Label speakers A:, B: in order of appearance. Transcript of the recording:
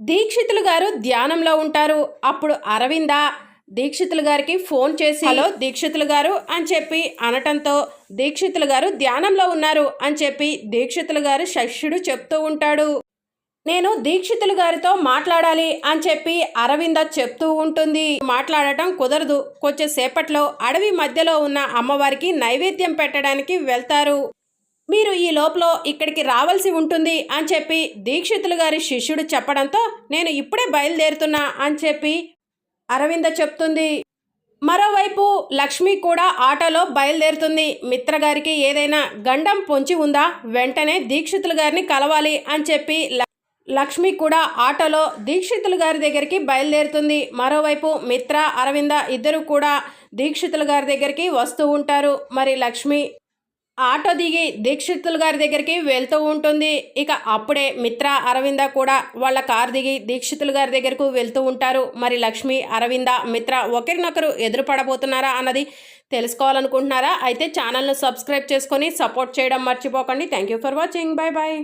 A: దీక్షితులు గారు ధ్యానంలో ఉంటారు. అప్పుడు అరవింద దీక్షితులు గారికి ఫోన్ చేసి హలో దీక్షితులు గారు అని చెప్పి అనటంతో దీక్షితులు గారు ధ్యానంలో ఉన్నారు అని చెప్పి దీక్షితులు గారు శిష్యుడు చెప్తూ ఉంటాడు. నేను దీక్షితులు గారితో మాట్లాడాలి అని చెప్పి అరవింద చెప్తూ ఉంటుంది. మాట్లాడటం కుదరదు. కొంచెం సేపట్లో అడవి మధ్యలో ఉన్న అమ్మవారికి నైవేద్యం పెట్టడానికి వెళ్తారు. మీరు ఈ లోపల ఇక్కడికి రావాల్సి ఉంటుంది అని చెప్పి దీక్షితులు గారి శిష్యుడు చెప్పడంతో నేను ఇప్పుడే బయలుదేరుతున్నా అని చెప్పి అరవింద చెప్తుంది. మరోవైపు లక్ష్మి కూడా ఆటోలో బయలుదేరుతుంది. మిత్ర గారికి ఏదైనా గండం పొంచి ఉందా? వెంటనే దీక్షితులు గారిని కలవాలి అని చెప్పి లక్ష్మి కూడా ఆటోలో దీక్షితులు గారి దగ్గరికి బయలుదేరుతుంది. మరోవైపు మిత్ర అరవింద ఇద్దరు కూడా దీక్షితులు గారి దగ్గరికి వస్తూ ఉంటారు. మరి లక్ష్మి ఆటో దిగి దీక్షితులు గారి దగ్గరికి వెళ్తూ ఉంటుంది. ఇక అప్పుడే మిత్ర అరవింద కూడా వాళ్ళ కార్ దిగి దీక్షితులు గారి దగ్గరకు వెళ్తూ ఉంటారు. మరి లక్ష్మి అరవింద మిత్ర ఒకరినొకరు ఎదురు పడబోతున్నారా అన్నది తెలుసుకోవాలనుకుంటున్నారా? అయితే ఛానల్ను సబ్స్క్రైబ్ చేసుకొని సపోర్ట్ చేయడం మర్చిపోకండి. Thank you for watching. Bye bye